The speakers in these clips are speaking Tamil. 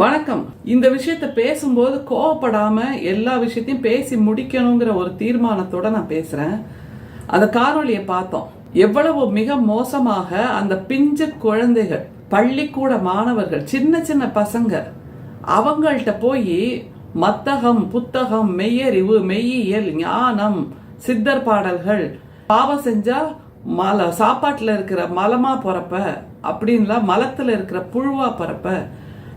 வணக்கம். இந்த விஷயத்த பேசும்போது கோவப்படாம எல்லா விஷயத்தையும் பேசி முடிக்கணுங்கிற ஒரு தீர்மானத்தோட நான் பேசுறேன். அந்த காணொலியை பார்த்தோம். எவ்வளவு மிக மோசமாக அந்த பிஞ்சு குழந்தைகள் பள்ளிக்கூட மாணவர்கள் சின்ன சின்ன பசங்க அவங்கள்ட்ட போய் மத்தகம் புத்தகம் மெய்யறிவு மெய்யியல் ஞானம் சித்தர் பாடல்கள் பாவம் செஞ்சா மல சாப்பாட்டில் இருக்கிற மலமா பிறப்ப அப்படின்லாம் மலத்தில் இருக்கிற புழுவா பிறப்ப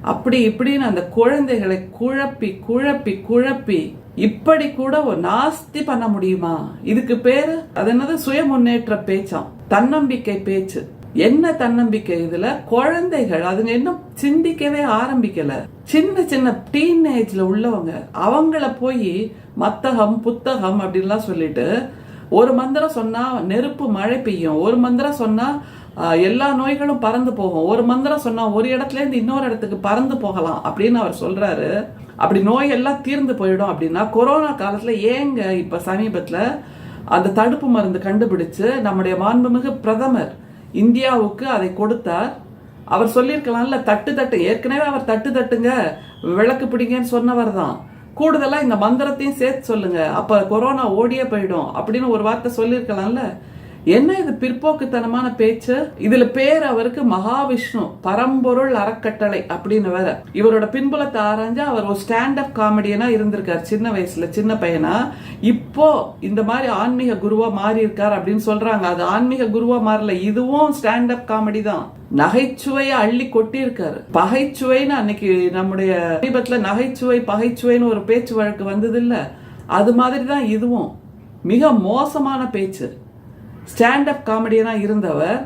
அப்படி இப்படின்னு அந்த குழந்தைகளை குழப்பி குழப்பி குழப்பி இப்படி கூட ஒரு நாஸ்தி பண்ண முடியுமா? இதுக்கு பேரு அது என்னது? சுய முன்னேற்ற பேச்சாம். தன்னம்பிக்கை பேச்சு. என்ன தன்னம்பிக்கை இதுல? குழந்தைகள். அதுங்க இன்னும் சிந்திக்கவே ஆரம்பிக்கல. சின்ன சின்ன டீனேஜ்ல உள்ளவங்க. அவங்கள போய் மத்தகம் புத்தகம் அப்படின்லாம் சொல்லிட்டு ஒரு மந்திரம் சொன்னா நெருப்பு மழை பெய்யும். ஒரு மந்திரம் சொன்னா எல்லா நோய்களும் பறந்து போகும். ஒரு மந்திரம் சொன்னா ஒரு இடத்துல இருந்து இன்னொரு இடத்துக்கு பறந்து போகலாம் அப்படின்னு அவர் சொல்றாரு. அப்படி நோய் எல்லாம் தீர்ந்து போயிடும் அப்படின்னா கொரோனா காலத்துல ஏங்க இப்ப சமீபத்துல அந்த தடுப்பு மருந்து கண்டுபிடிச்சு நம்முடைய மாண்புமிகு பிரதமர் இந்தியாவுக்கு அதை கொடுத்தார்? அவர் சொல்லியிருக்கலாம்ல தட்டு தட்டு. ஏற்கனவே அவர் தட்டு தட்டுங்க விளக்கு பிடிங்கன்னு சொன்னவர் தான். கூடுதலா இந்த மந்திரத்தையும் சேர்த்து சொல்லுங்க. அப்ப கொரோனா ஓடியே போயிடும் அப்படின்னு ஒரு வார்த்தை சொல்லியிருக்கலாம்ல. என்ன இது பிற்போக்குத்தனமான பேச்சு? இதுல பேர் அவருக்கு மகாவிஷ்ணு பரம்பொருள் அறக்கட்டளை அப்படின்னு வேற. இவரோட பின்புலத்தை ஆராய்ஞ்சு அவர் ஒரு ஸ்டாண்ட் அப் காமெடியனா இருந்திருக்கார் சின்ன வயசுல சின்ன பையனா. இப்போ இந்த மாதிரி ஆன்மீக குருவா மாறி இருக்கார் அப்படின்னு சொல்றாங்க. அது ஆன்மீக குருவா மாறல இதுவும் ஸ்டாண்ட் அப் காமெடி தான். நகைச்சுவையை அள்ளி கொட்டி இருக்காரு பகைச்சுவைன்னு அன்னைக்கு நம்முடைய சமீபத்துல நகைச்சுவை பகைச்சுவைன்னு ஒரு பேச்சு வழக்கு வந்தது இல்ல அது மாதிரி தான் இதுவும். மிக மோசமான பேச்சு. ஸ்டாண்ட் அப் காமெடியனாக இருந்தவர்.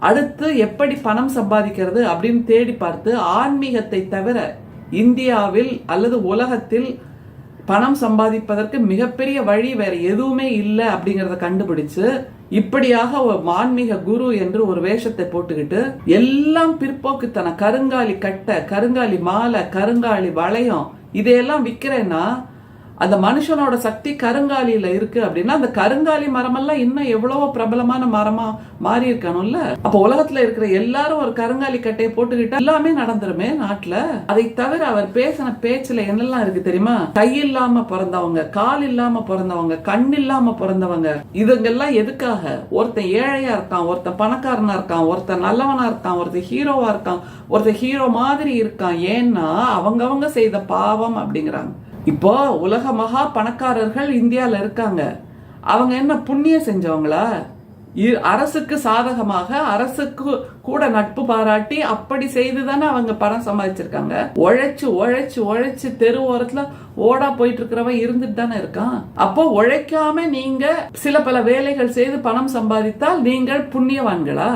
அடுத்து எப்படி பணம் சம்பாதிக்கிறது அப்படின்னு தேடி பார்த்து ஆன்மீகத்தை தவிர இந்தியாவில் அல்லது உலகத்தில் பணம் சம்பாதிப்பதற்கு மிகப்பெரிய வழி வேற எதுவுமே இல்லை அப்படிங்கிறத கண்டுபிடிச்சு இப்படியாக ஒரு ஆன்மீக குரு என்று ஒரு வேஷத்தை போட்டுக்கிட்டு எல்லாம் பிற்போக்குத்தன கருங்காலி கட்டை கருங்காலி மாலை கருங்காலி வளையம் இதையெல்லாம் விற்கிறேன்னா அந்த மனுஷனோட சக்தி கருங்காலியில இருக்கு அப்படின்னா அந்த கருங்காலி மரமெல்லாம் இன்னும் எவ்வளவோ பிரபலமான மரமா மாறி இருக்கணும்ல? அப்ப உலகத்துல இருக்கிற எல்லாரும் ஒரு கருங்காலி கட்டையை போட்டுக்கிட்டா எல்லாமே நடந்துருமே நாட்டுல? அதை தவிர அவர் பேசின பேச்சுல என்னெல்லாம் இருக்கு தெரியுமா? கை இல்லாம பிறந்தவங்க கால் இல்லாம பிறந்தவங்க கண் இல்லாம பிறந்தவங்க இதுங்கெல்லாம் எதுக்காக? ஒருத்தன் ஏழையா இருக்கான் ஒருத்தன் பணக்காரனா இருக்கான் ஒருத்தன் நல்லவனா இருக்கான் ஒருத்தன் ஹீரோவா இருக்கான் ஒருத்தன் ஹீரோ மாதிரி இருக்கான். ஏன்னா அவங்கவங்க செய்த பாவம் அப்படிங்கிறாங்க. இப்போ உலக மகா பணக்காரர்கள் இந்தியாவில் இருக்காங்க. அவங்க என்ன புண்ணியம் செஞ்சவங்களா? இ- அரசுக்கு சாதகமாக அரசுக்கு கூட நட்பு பாராட்டி அப்படி செய்து தானே அவங்க பணம் சம்பாதிச்சிருக்காங்க. உழைச்சு உழைச்சு உழைச்சு தெரு ஓரத்துல ஓடா போயிட்டு இருக்கிறவன் இருந்துட்டு தானே இருக்கான். அப்போ உழைக்காம நீங்க சில பல வேலைகள் செய்து பணம் சம்பாதித்தால் நீங்கள் புண்ணியவான்களா?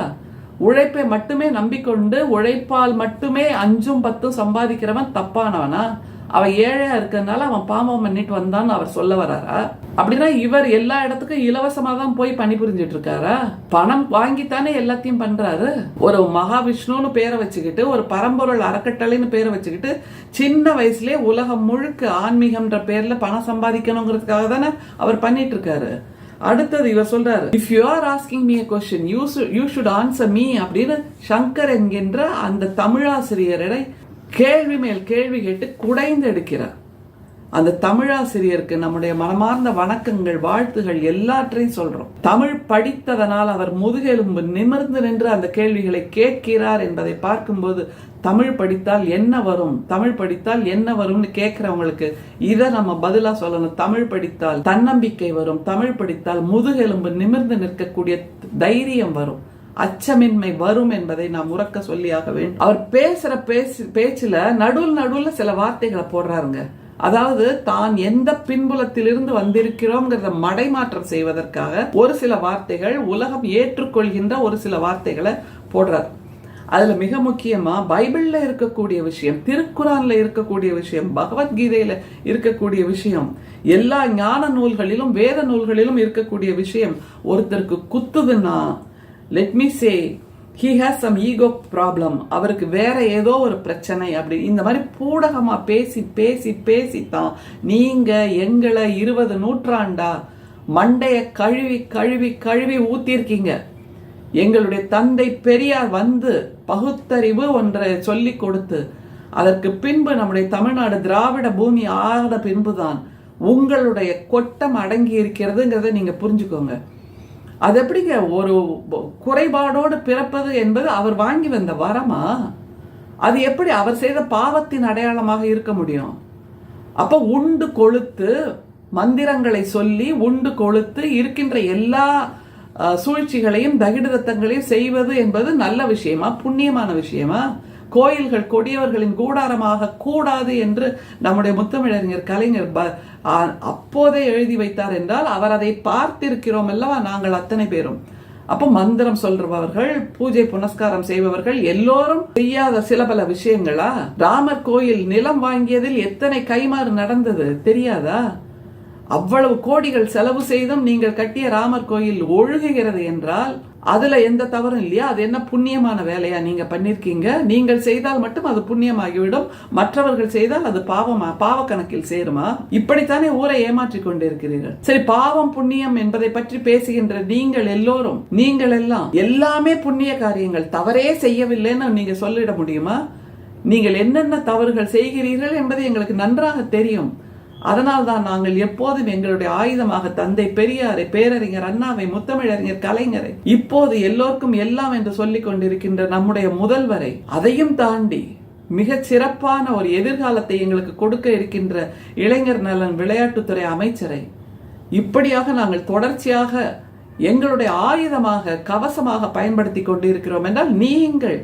உழைப்பை மட்டுமே நம்பிக்கொண்டு உழைப்பால் மட்டுமே அஞ்சும் பத்தும் சம்பாதிக்கிறவன் தப்பானவனா? அவன் ஏழையா இருக்கிறதுனால அவன் பாவம் பண்ணிட்டு வந்தான்னு அவர் சொல்ல வராரா? அப்படின்னா இவர் எல்லா இடத்துக்கும் இலவசமா தான் போய் பணிபுரிஞ்சிட்டு இருக்காரா? பணம் வாங்கித்தானே எல்லாத்தையும் பண்றாரு? ஒரு மகாவிஷ்ணுன்னு பேரை வச்சுக்கிட்டு ஒரு பரம்பொருள் அறக்கட்டளைன்னு பேரை வச்சுக்கிட்டு சின்ன வயசுலயே உலகம் முழுக்க ஆன்மீகம்ன்ற பேர்ல பணம் சம்பாதிக்கணுங்கிறதுக்காக தானே அவர் பண்ணிட்டு இருக்காரு. அடுத்தது இவர் சொல்றாரு if you are asking me question you you should answer me அப்படின்னு சங்கர் என்கின்ற அந்த தமிழாசிரியரை கேள்வி மேல் கேள்வி கேட்டு குடைந்து எடுக்கிறார். அந்த தமிழாசிரியருக்கு நம்முடைய மனமார்ந்த வணக்கங்கள் வாழ்த்துகள் எல்லாற்றையும் சொல்றோம். தமிழ் படித்ததனால் அவர் முதுகெலும்பு நிமிர்ந்து நின்று அந்த கேள்விகளை கேட்கிறார் என்பதை பார்க்கும்போது தமிழ் படித்தால் என்ன வரும்? தமிழ் படித்தால் என்ன வரும்னு கேட்கிறவங்களுக்கு இதை நம்ம பதிலா சொல்லணும். தமிழ் படித்தால் தன்னம்பிக்கை வரும். தமிழ் படித்தால் முதுகெலும்பு நிமிர்ந்து நிற்கக்கூடிய தைரியம் வரும். அச்சமின்மை வரும் என்பதை நாம் உறக்க சொல்லியாக வேண்டும். அவர் பேசுற பேச்சு பேச்சுல நடுவில் நடுவுல சில வார்த்தைகளை போடுறாருங்க. அதாவது தான் எந்த பின்புலத்திலிருந்து வந்திருக்கிறோம்ங்கிறத மடைமாற்றம் செய்வதற்காக ஒரு சில வார்த்தைகள் உலகம் ஏற்றுக்கொள்கின்ற ஒரு சில வார்த்தைகளை போடுறார். அதுல மிக முக்கியமா பைபிள்ல இருக்கக்கூடிய விஷயம் திருக்குறான்ல இருக்கக்கூடிய விஷயம் பகவத்கீதையில இருக்கக்கூடிய விஷயம் எல்லா ஞான நூல்களிலும் வேத நூல்களிலும் இருக்கக்கூடிய விஷயம். ஒருத்தருக்கு குத்துதுன்னா let me say he has some ego problem அவருக்கு வேற ஏதோ ஒரு பிரச்சனை அப்படி. இந்த மாதிரி பூடகமாக பேசி பேசி பேசித்தான் நீங்கள் எங்களை இருபது நூற்றாண்டா மண்டையை கழுவி கழுவி கழுவி ஊத்திருக்கீங்க. எங்களுடைய தந்தை பெரியார் வந்து பகுத்தறிவு ஒன்றை சொல்லி கொடுத்து அதற்கு பின்பு நம்முடைய தமிழ்நாடு திராவிட பூமி ஆன பின்புதான் உங்களுடைய கொட்டம் அடங்கி இருக்கிறதுங்கிறத நீங்கள் புரிஞ்சுக்கோங்க. அது எப்படிங்க? ஒரு குறைபாடோடு பிறப்பது என்பது அவர் வாங்கி வந்த வரமா? அது எப்படி அவர் செய்த பாவத்தின் அடையாளமாக இருக்க முடியும்? அப்ப உண்டு கொழுத்து மந்திரங்களை சொல்லி உண்டு கொழுத்து இருக்கின்ற எல்லா சூழ்ச்சிகளையும் தகிடுதத்தங்களையும் செய்வது என்பது நல்ல விஷயமா? புண்ணியமான விஷயமா? கோயில்கள் கொடியவர்களின் கூடாரமாக கூடாது என்று நம்முடைய முத்தமிழறிஞர் கலைஞர் ப- அப்போதே எழுதி வைத்தார் என்றால் அவர் அதை பார்த்திருக்கிறோம் அல்லவா? நாங்கள் அத்தனை பேரும். அப்போ மந்திரம் சொல்றவர்கள் பூஜை புனஸ்காரம் செய்பவர்கள் எல்லோரும் செய்யாத சில பல விஷயங்களா? ராமர் கோயில் நிலம் வாங்கியதில் எத்தனை கைமாறு நடந்தது தெரியாதா? அவ்வளவு கோடிகள் செலவு செய்தும் நீங்கள் கட்டிய ராமர் கோயில் ஒழுகுகிறது என்றால் அதுல எந்த தவறும் இல்லையா? அது என்ன புண்ணியமான வேலையா நீங்க பண்ணியிருக்கீங்க நீங்கள் செய்தால் மட்டும் அது புண்ணியமாகிவிடும். மற்றவர்கள் செய்தால் அது பாவமா பாவ கணக்கில் சேருமா? இப்படித்தானே ஊரை ஏமாற்றிக் கொண்டிருக்கிறீர்கள். சரி பாவம் புண்ணியம் என்பதை பற்றி பேசுகின்ற நீங்கள் எல்லோரும் நீங்கள் எல்லாம் எல்லாமே புண்ணிய காரியங்கள். தவறே செய்யவில்லைன்னு நீங்க சொல்லிட முடியுமா? நீங்கள் என்னென்ன தவறுகள் செய்கிறீர்கள் என்பது எங்களுக்கு நன்றாக தெரியும். அதனால் தான் நாங்கள் எப்போதும் எங்களுடைய ஆயுதமாக தந்தை பெரியாரை பேரறிஞர் அண்ணாவை முத்தமிழறிஞர் கலைஞரை இப்போது எல்லோருக்கும் எல்லாம் என்று சொல்லிக் கொண்டிருக்கின்ற நம்முடைய முதல்வரை அதையும் தாண்டி மிகச் சிறப்பான ஒரு எதிர்காலத்தை எங்களுக்கு கொடுக்க இருக்கின்ற இளைஞர் நலன் விளையாட்டுத்துறை அமைச்சரை இப்படியாக நாங்கள் தொடர்ச்சியாக எங்களுடைய ஆயுதமாக கவசமாக பயன்படுத்தி கொண்டிருக்கிறோம் என்றால் நீங்கள்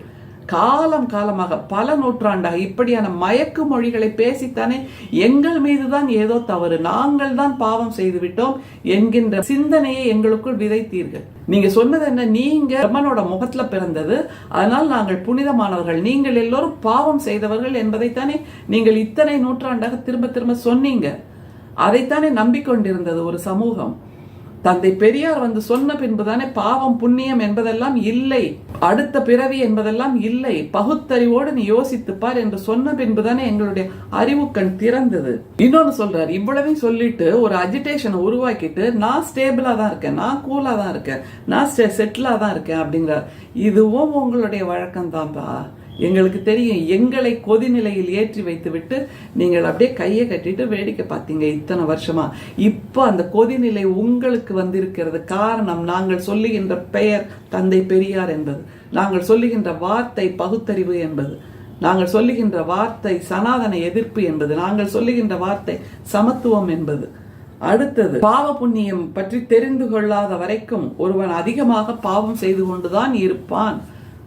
காலம் காலமாக பல நூற்றாண்டாக இப்படியான மயக்கு மொழிகளை பேசித்தானே எங்கள் மீதுதான் ஏதோ தவறு. நாங்கள் தான் பாவம் செய்து விட்டோம் என்கின்ற சிந்தனையை எங்களுக்குள் விதைத்தீர்கள். நீங்க சொன்னது என்ன? நீங்க பிரம்மனோட முகத்துல பிறந்தது. அதனால் நாங்கள் புனிதமானவர்கள். நீங்கள் எல்லோரும் பாவம் செய்தவர்கள் என்பதைத்தானே நீங்கள் இத்தனை நூற்றாண்டாக திரும்ப திரும்ப சொன்னீங்க. அதைத்தானே நம்பிக்கொண்டிருந்தது ஒரு சமூகம். தந்தை பெரியார் வந்து சொன்ன பின்புதானே பாவம் புண்ணியம் என்பதெல்லாம் இல்லை. அடுத்த பிறவி என்பதெல்லாம் இல்லை. பகுத்தறிவோடு நீ யோசித்துப்பார் என்று சொன்ன பின்புதானே எங்களுடைய அறிவுக்கண் திறந்தது. இன்னொன்னு சொல்றாரு இவ்வளவையும் சொல்லிட்டு ஒரு அஜிடேஷனை உருவாக்கிட்டு நான் ஸ்டேபிளா தான் இருக்கேன் நான் கூலா தான் இருக்கேன் நான் செட்டிலா தான் இருக்கேன் அப்படிங்கிறார். இதுவும் உங்களுடைய வழக்கம் தான்ப்பா எங்களுக்கு தெரியும் எங்களை கொதிநிலையில் ஏற்றி வைத்துவிட்டு நீங்கள் அப்படியே கையை கட்டிட்டு வேடிக்கை பார்த்தீங்க இத்தனை வருஷமா. இப்போ அந்த கொதிநிலை உங்களுக்கு வந்திருக்கிறது காரணம் நாங்கள் சொல்லுகின்ற பெயர் தந்தை பெரியார் என்பது. நாங்கள் சொல்லுகின்ற வார்த்தை பகுத்தறிவு என்பது. நாங்கள் சொல்லுகின்ற வார்த்தை சனாதன எதிர்ப்பு என்பது. நாங்கள் சொல்லுகின்ற வார்த்தை சமத்துவம் என்பது. அடுத்தது பாவ புண்ணியம் பற்றி தெரிந்து கொள்ளாத வரைக்கும் ஒருவன் அதிகமாக பாவம் செய்து கொண்டுதான் இருப்பான்.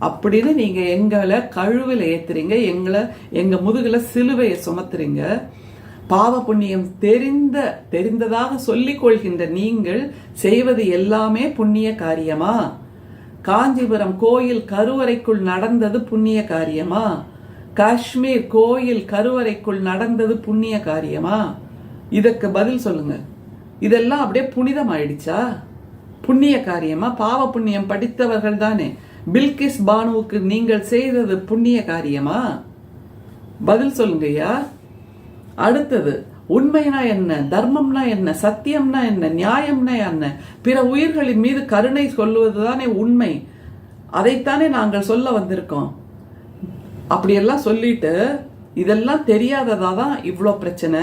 அப்படின்னு நீங்க எங்களை கழுவில் ஏத்துறீங்க எங்களை எங்க முதுகுல சிலுவையை சுமத்துறீங்க. பாவ புண்ணியம் தெரிந்த தெரிந்ததாக சொல்லிக் கொள்கின்ற நீங்கள் செய்வது எல்லாமே புண்ணிய காரியமா? காஞ்சிபுரம் கோயில் கருவறைக்குள் நடந்தது புண்ணிய காரியமா? காஷ்மீர் கோயில் கருவறைக்குள் நடந்தது புண்ணிய காரியமா? இதற்கு பதில் சொல்லுங்க. இதெல்லாம் அப்படியே புனிதம் ஆயிடுச்சா புண்ணிய காரியமா? பாவ புண்ணியம் படித்தவர்கள் தானே. பில்கிஸ் பானுவுக்கு நீங்கள் செய்தது புண்ணிய காரியமா? பதில் சொல்லுங்கய்யா. அடுத்தது உண்மைனா என்ன தர்மம்னா என்ன சத்தியம்னா என்ன நியாயம்னா என்ன? பிற உயிர்களின் மீது கருணை சொல்லுவதுதானே உண்மை. அதைத்தானே நாங்கள் சொல்ல வந்திருக்கோம். அப்படியெல்லாம் சொல்லிட்டு இதெல்லாம் தெரியாததா தான் இவ்வளோ பிரச்சனை?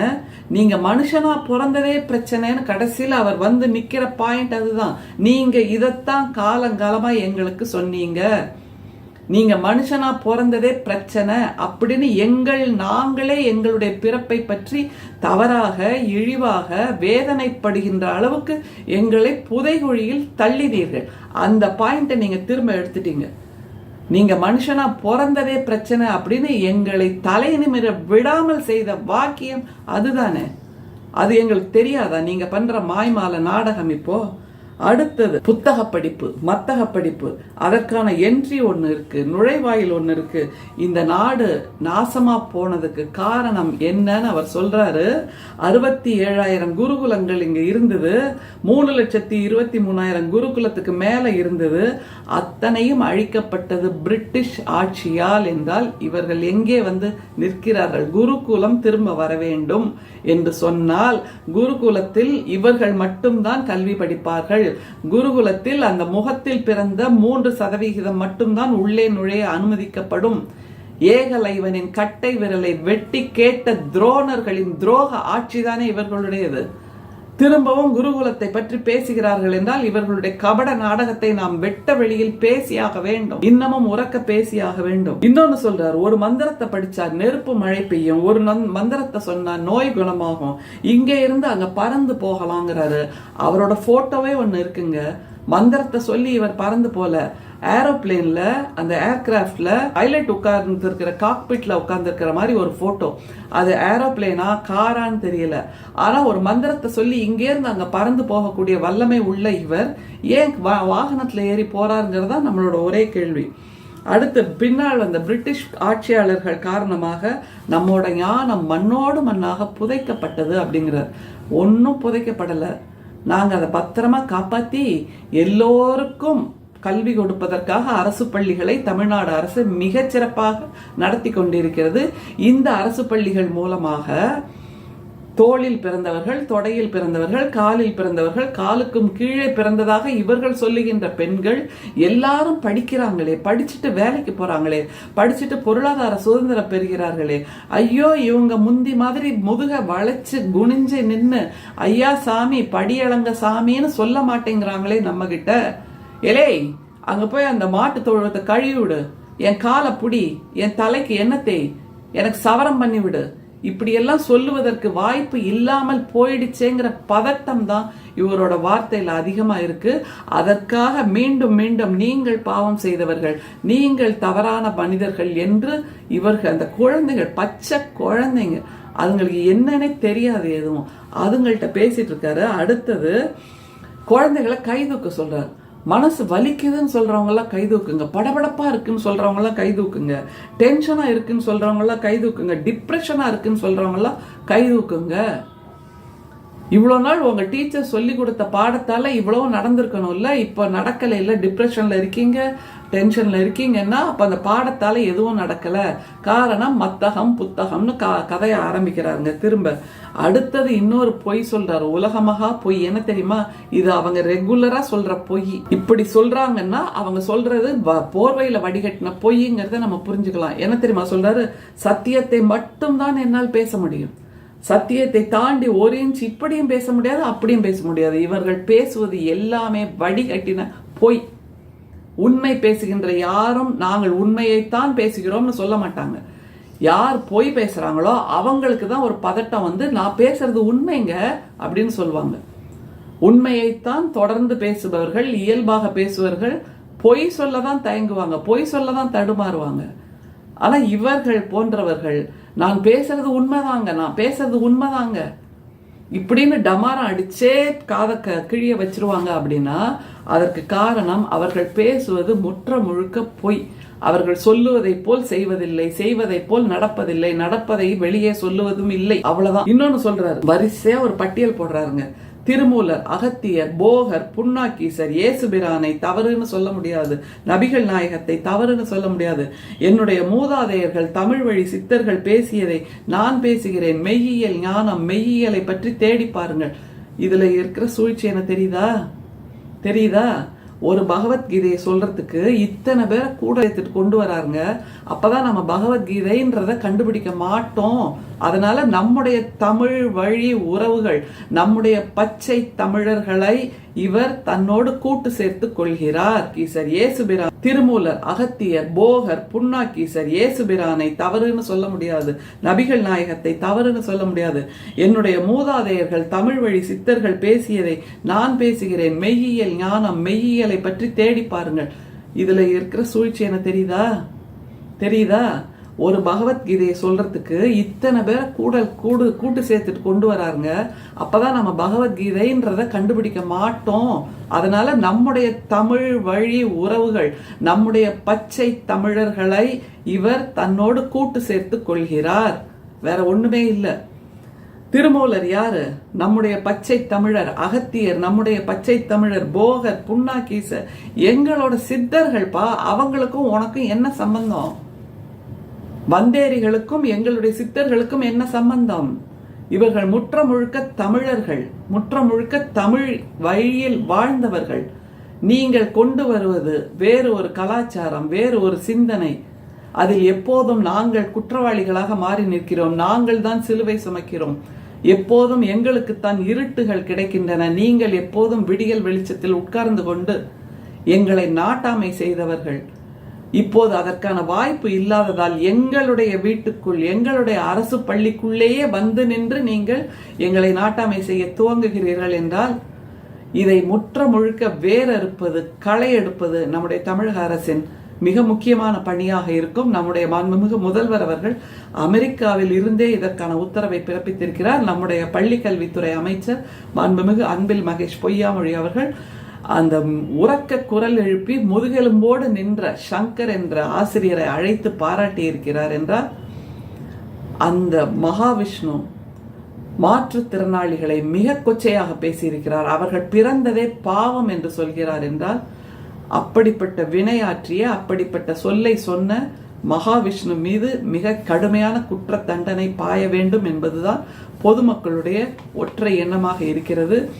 நீங்கள் மனுஷனாக பிறந்ததே பிரச்சனைன்னு கடைசியில் அவர் வந்து நிற்கிற பாயிண்ட் அதுதான். நீங்கள் இதைத்தான் காலங்காலமாக எங்களுக்கு சொன்னீங்க. நீங்கள் மனுஷனா பிறந்ததே பிரச்சனை அப்படின்னு எங்கள் நாங்களே எங்களுடைய பிறப்பை பற்றி தவறாக இழிவாக வேதனைப்படுகின்ற அளவுக்கு எங்களை புதைகுழியில் தள்ளினீர்கள். அந்த பாயிண்ட்டை நீங்கள் திரும்ப எடுத்துட்டீங்க. நீங்க மனுஷனா பிறந்ததே பிரச்சனை அப்படின்னு எங்களை தலை நிமிர விடாமல் செய்த வாக்கியம் அதுதானே? அது எங்களுக்கு தெரியாதா? நீங்க பண்ற மாய்மால நாடகம் இப்போ அடுத்தது புத்தக படிப்பு மத்தக படிப்பு. அதற்கான என்ட்ரி ஒன்று இருக்கு நுழைவாயில் ஒன்று இருக்கு. இந்த நாடு நாசமா போனதுக்கு காரணம் என்னன்னு அவர் சொல்றாரு. அறுபத்தி ஏழாயிரம் குருகுலங்கள் இங்க இருந்தது. மூணு லட்சத்தி இருபத்தி மூணாயிரம் குருகுலத்துக்கு மேல இருந்தது. அத்தனையும் அழிக்கப்பட்டது பிரிட்டிஷ் ஆட்சியால் என்றால் இவர்கள் எங்கே வந்து நிற்கிறார்கள்? குருகுலம் திரும்ப வர வேண்டும் என்று சொன்னால் குருகுலத்தில் இவர்கள் மட்டும்தான் கல்வி படிப்பார்கள். குருகுலத்தில் அந்த முகத்தில் பிறந்த மூன்று சதவிகிதம் மட்டும்தான் உள்ளே நுழைய அனுமதிக்கப்படும். ஏகலைவனின் கட்டை விரலை வெட்டி கேட்ட துரோணர்களின் துரோக ஆட்சிதானே இவர்களுடையது? திரும்பவும் குருகுலத்தை பற்றி பேசுகிறார்கள் என்றால் இவர்களுடைய கபட நாடகத்தை நாம் வெட்ட வெளியில் பேசியாக வேண்டும். இன்னமும் உறக்க பேசியாக வேண்டும். இன்னொன்னு சொல்றார் ஒரு மந்திரத்தை படிச்சா நெருப்பு மழை பெய்யும். ஒரு மந்திரத்தை சொன்னா நோய் குணமாகும். இங்கே இருந்து அங்க பறந்து போகலாங்கிறாரு. அவரோட போட்டோவே ஒண்ணு இருக்குங்க. மந்திரத்தை சொல்லி இவர் பறந்து போல ஏரோப்ளேன்ல அந்த ஏர்கிராஃப்ட்ல பைலட் உட்கார்ந்து இருக்கிற காக்பிட்ல உட்கார்ந்து இருக்கிற மாதிரி ஒரு போட்டோ அது ஏரோப்ளேனா காரான்னு தெரியல. ஆனா ஒரு மந்திரத்தை சொல்லி இங்கேருந்து அங்கே அங்க பறந்து போகக்கூடிய வல்லமை உள்ள இவர் ஏன் வா- வாகனத்துல ஏறி போறாருங்கிறதா நம்மளோட ஒரே கேள்வி. அடுத்து பின்னால் வந்த பிரிட்டிஷ் ஆட்சியாளர்கள் காரணமாக நம்மோட ஞானம் மண்ணோடு மண்ணாக புதைக்கப்பட்டது அப்படிங்கிறார். ஒன்றும் புதைக்கப்படலை. நாங்க அதை பத்திரமா காப்பாத்தி எல்லோருக்கும் கல்வி கொடுப்பதற்காக அரசு பள்ளிகளை தமிழ்நாடு அரசு மிகச்சிறப்பாக நடத்தி கொண்டிருக்கிறது. இந்த அரசு பள்ளிகள் மூலமாக தோளில் பிறந்தவர்கள் தொடையில் பிறந்தவர்கள் காலில் பிறந்தவர்கள் காலுக்கும் கீழே பிறந்ததாக இவர்கள் சொல்லுகின்ற பெண்கள் எல்லாரும் படிக்கிறாங்களே படிச்சுட்டு வேலைக்கு போறாங்களே படிச்சுட்டு பொருளாதார சுதந்திரம் பெறுகிறார்களே. ஐயோ இவங்க முந்தி மாதிரி முதுக வளைச்சு குனிஞ்சு நின்று ஐயா சாமி படியளங்க சாமின்னு சொல்ல மாட்டேங்கிறாங்களே நம்ம கிட்ட எலே அங்க போய் அந்த மாட்டு தொழுவத்தை கழுவி விடு. என் காலை புடி என் தலைக்கு எண்ணெய் எனக்கு சவரம் பண்ணி விடு. இப்படியெல்லாம் சொல்லுவதற்கு வாய்ப்பு இல்லாமல் போயிடுச்சேங்கிற பதட்டம் தான் இவரோட வார்த்தையில் அதிகமாக இருக்கு. அதற்காக மீண்டும் மீண்டும் நீங்கள் பாவம் செய்தவர்கள் நீங்கள் தவறான மனிதர்கள் என்று இவர்கள் அந்த குழந்தைகள் பச்சை குழந்தைங்க அதுங்களுக்கு என்னன்னே தெரியாது எதுவும். அதுங்கள்ட்ட பேசிட்டு இருக்காரு. அடுத்தது குழந்தைகளை கைதுக்க சொல்றாரு. மனசு வலிக்குதுன்னு சொல்கிறவங்களாம் கை தூக்குங்க. படபடப்பாக இருக்குன்னு சொல்றவங்க கை தூக்குங்க. டென்ஷனாக இருக்குன்னு சொல்றவங்க கை தூக்குங்க. டிப்ரெஷனாக இருக்குன்னு சொல்றவங்க கை தூக்குங்க. இவ்வளோ நாள் உங்கள் டீச்சர் சொல்லி கொடுத்த பாடத்தால் இவ்வளோ நடந்திருக்கணும்ல? இப்போ நடக்கலை இல்லை டிப்ரெஷனில் இருக்கீங்க. டென்ஷனில் இருக்கீங்கன்னா அப்போ அந்த பாடத்தால் எதுவும் நடக்கலை. காரணம் மத்தகம் புத்தகம்னு க கதையை ஆரம்பிக்கிறாருங்க. திரும்ப அடுத்தது இன்னொரு பொய் சொல்கிறாரு உலகமகா பொய். என்ன தெரியுமா? இது அவங்க ரெகுலராக சொல்கிற பொய். இப்படி சொல்கிறாங்கன்னா அவங்க சொல்கிறது வ- போர்வையில் வடிகட்டின பொய்ங்கிறத நம்ம புரிஞ்சுக்கலாம். என்ன தெரியுமா சொல்கிறாரு சத்தியத்தை மட்டும்தான் என்னால் பேச முடியும். சத்தியத்தை தாண்டி ஒரு இன்ச் இப்படியும் பேச முடியாது அப்படியும் பேச முடியாது. இவர்கள் பேசுவது எல்லாமே வடிகட்டின பொய். உண்மை பேசுகின்ற யாரும் நாங்கள் உண்மையைத்தான் பேசுகிறோம்னு சொல்ல மாட்டாங்க. யார் பொய் பேசுகிறாங்களோ அவங்களுக்கு தான் ஒரு பதட்டம் வந்து நான் பேசுறது உண்மைங்க அப்படின்னு சொல்லுவாங்க. உண்மையைத்தான் தொடர்ந்து பேசுபவர்கள் இயல்பாக பேசுபவர்கள் பொய் சொல்ல தான் தயங்குவாங்க பொய் சொல்ல தான் தடுமாறுவாங்க. ஆனால் இவர்கள் போன்றவர்கள் நான் பேசுறது உண்மைதாங்க நான் பேசுறது உண்மைதாங்க. இப்படின்னு டமாரம் அடிச்சே காதை க கிழிய வச்சிருவாங்க அப்படின்னா அதற்கு காரணம் அவர்கள் பேசுவது முற்ற முழுக்க பொய். அவர்கள் சொல்லுவதை போல் செய்வதில்லை செய்வதைப் போல் நடப்பதில்லை நடப்பதை வெளியே சொல்லுவதும் இல்லை. அவ்வளவுதான். இன்னொன்னு சொல்றாரு. வரிசையா ஒரு பட்டியல் போடுறாருங்க. திருமூலர் அகத்தியர் போகர் புண்ணாக்கீசர் இயேசுபிரானை தவறுன்னு சொல்ல முடியாது. நபிகள் நாயகத்தை தவறுன்னு சொல்ல முடியாது. என்னுடைய மூதாதையர்கள் தமிழ் வழி சித்தர்கள் பேசியதை நான் பேசுகிறேன். மெய்யியல் ஞானம் மெய்யியலை பற்றி தேடி பாருங்கள். இதுல இருக்கிற சூழ்ச்சி என்ன தெரியுதா? தெரியுதா? ஒரு பகவத்கீதையை சொல்றதுக்கு இத்தனை பேரை கூட எடுத்துட்டு கொண்டு வராருங்க. அப்பதான் நம்ம பகவத்கீதைன்றத கண்டுபிடிக்க மாட்டோம். அதனால நம்முடைய தமிழ் வழி உறவுகள் நம்முடைய பச்சை தமிழர்களை இவர் தன்னோடு கூட்டு சேர்த்து கொள்கிறார். கீசர் ஏசுபிரான் திருமூலர் அகத்தியர் போகர் புண்ணாக்கீசர் ஏசுபிரானை தவறுன்னு சொல்ல முடியாது. நபிகள் நாயகத்தை தவறுன்னு சொல்ல முடியாது. என்னுடைய மூதாதையர்கள் தமிழ் வழி சித்தர்கள் பேசியதை நான் பேசுகிறேன். மெய்யியல் ஞானம் மெய்யியலை பற்றி தேடி பாருங்கள். இதுல இருக்கிற சூழ்ச்சி என்ன தெரியுதா? தெரியுதா? ஒரு பகவத்கீதையை சொல்றதுக்கு இத்தனை பேரை கூட கூடு கூட்டு சேர்த்துட்டு கொண்டு வராருங்க. அப்பதான் நம்ம பகவத்கீதைன்றத கண்டுபிடிக்க மாட்டோம். அதனால நம்முடைய தமிழ் வழி உறவுகள் நம்முடைய பச்சை தமிழர்களை இவர் தன்னோடு கூட்டு சேர்த்து கொள்கிறார். வேற ஒண்ணுமே இல்லை. திருமூலர் யாரு? நம்முடைய பச்சை தமிழர் அகத்தியர் நம்முடைய பச்சை தமிழர் போகர் புன்னாக்கீசர் எங்களோட சித்தர்கள்ப்பா அவங்களுக்கும் உனக்கும் என்ன சம்பந்தம்? வந்தேரிகளுக்கும் எங்களுடைய சித்தர்களுக்கும் என்ன சம்பந்தம்? இவர்கள் முற்ற முழுக்க தமிழர்கள் முற்ற முழுக்க தமிழ் வழியில் வாழ்ந்தவர்கள். நீங்கள் கொண்டு வருவது வேறு ஒரு கலாச்சாரம் வேறு ஒரு சிந்தனை. அதில் எப்போதும் நாங்கள் குற்றவாளிகளாக மாறி நிற்கிறோம். நாங்கள் தான் சிலுவை சுமக்கிறோம். எப்போதும் எங்களுக்குத்தான் இருட்டுகள் கிடைக்கின்றன. நீங்கள் எப்போதும் விடியல் வெளிச்சத்தில் உட்கார்ந்து கொண்டு எங்களை நாட்டாமை செய்தவர்கள். இப்போது அதற்கான வாய்ப்பு இல்லாததால் எங்களுடைய வீட்டுக்குள் எங்களுடைய அரசு பள்ளிக்குள்ளேயே வந்து நின்று நீங்கள் எங்களை நாட்டாமை செய்ய துவங்குகிறீர்கள் என்றால் இதை முற்ற முழுக்க வேறறுப்பது களை எடுப்பது நம்முடைய தமிழக அரசின் மிக முக்கியமான பணியாக இருக்கும். நம்முடைய மாண்புமிகு முதல்வர் அவர்கள் அமெரிக்காவில் இருந்தே இதற்கான உத்தரவை பிறப்பித்திருக்கிறார். நம்முடைய பள்ளி கல்வித்துறை அமைச்சர் மாண்புமிகு அன்பில் மகேஷ் பொய்யாமொழி அவர்கள் அந்த உறக்க குரல் எழுப்பி முதுகெலும்போடு நின்ற சங்கர் என்ற ஆசிரியரை அழைத்து பாராட்டி இருக்கிறார் என்றால் அந்த மகாவிஷ்ணு மாற்றுத்திறனாளிகளை மிக கொச்சையாக பேசியிருக்கிறார். அவர்கள் பிறந்ததே பாவம் என்று சொல்கிறார் என்றால் அப்படிப்பட்ட வினையாற்றிய அப்படிப்பட்ட சொல்லை சொன்ன மகாவிஷ்ணு மீது மிக கடுமையான குற்ற தண்டனை பாய வேண்டும் என்பதுதான் பொதுமக்களுடைய ஒற்றை எண்ணமாக இருக்கிறது.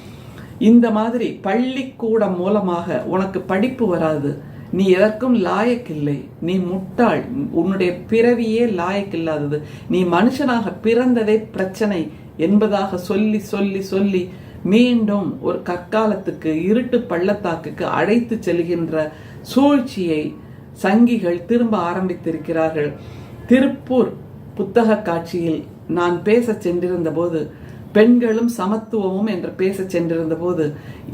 இந்த மாதிரி பள்ளிக்கூடம் மூலமாக உனக்கு படிப்பு வராது. நீ எதற்கும் லாயக்கில்லை. நீ முட்டாள். உன்னுடைய பிறவியே லாயக்கில்லாதது. நீ மனுஷனாக பிறந்ததே பிரச்சனை என்பதாக சொல்லி சொல்லி சொல்லி மீண்டும் ஒரு கற்காலத்துக்கு இருட்டு பள்ளத்தாக்குக்கு அழைத்து செல்கின்ற சூழ்ச்சியை சங்கிகள் திரும்ப ஆரம்பித்திருக்கிறார்கள். திருப்பூர் புத்தக காட்சியில் நான் பேச சென்றிருந்த போது பெண்களும் சமத்துவமும் என்று பேச சென்றிருந்த போது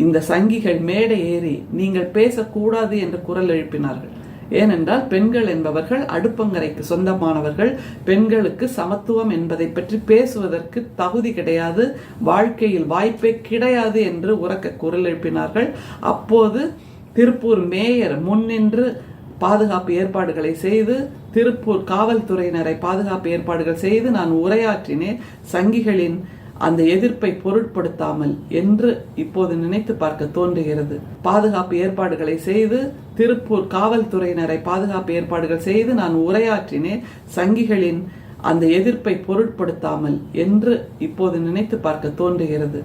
இந்த சங்கிகள் மேடை ஏறி நீங்கள் பேசக்கூடாது என்று குரல் எழுப்பினார்கள். ஏனென்றால் பெண்கள் என்பவர்கள் அடுப்பங்கரைக்கு சொந்தமானவர்கள் பெண்களுக்கு சமத்துவம் என்பதை பற்றி பேசுவதற்கு தகுதி கிடையாது வாழ்க்கையில் வாய்ப்பே கிடையாது என்று உறக்க குரல் எழுப்பினார்கள். அப்போது திருப்பூர் மேயர் முன்னின்று பாதுகாப்பு ஏற்பாடுகளை செய்து திருப்பூர் காவல்துறையினரை பாதுகாப்பு ஏற்பாடுகள் செய்து நான் உரையாற்றினேன். சங்கிகளின் அந்த எதிர்ப்பை பொருட்படுத்தாமல் என்று இப்போது நினைத்து பார்க்க தோன்றுகிறது. பாதுகாப்பு ஏற்பாடுகளை செய்து திருப்பூர் காவல்துறையினரை பாதுகாப்பு ஏற்பாடுகள் செய்து நான் உரையாற்றினேன். சங்கிகளின் அந்த எதிர்ப்பை பொருட்படுத்தாமல் என்று இப்போது நினைத்து பார்க்க தோன்றுகிறது.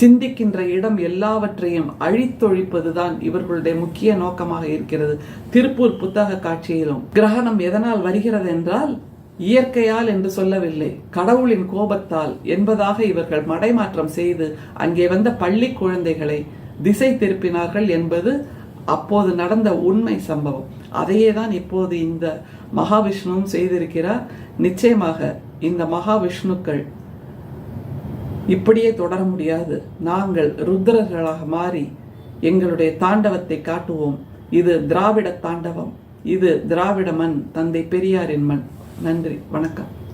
சிந்திக்கின்ற இடம் எல்லாவற்றையும் அழித்தொழிப்பதுதான் இவர்களுடைய முக்கிய நோக்கமாக இருக்கிறது. திருப்பூர் புத்தக காட்சியிலும் கிரகணம் எதனால் வருகிறது என்றால் இயற்கையால் என்று சொல்லவில்லை. கடவுளின் கோபத்தால் என்பதாக இவர்கள் மடைமாற்றம் செய்து அங்கே வந்த பள்ளி குழந்தைகளை திசை திருப்பினார்கள் என்பது அப்போது நடந்த உண்மை சம்பவம். அதையே தான் இப்போது இந்த மகாவிஷ்ணுவும் செய்திருக்கிறார். நிச்சயமாக இந்த மகாவிஷ்ணுக்கள் இப்படியே தொடர முடியாது. நாங்கள் ருத்ரர்களாக மாறி எங்களுடைய தாண்டவத்தை காட்டுவோம். இது திராவிட தாண்டவம். இது திராவிட மண் தந்தை பெரியாரின் மண். நன்றி. வணக்கம்.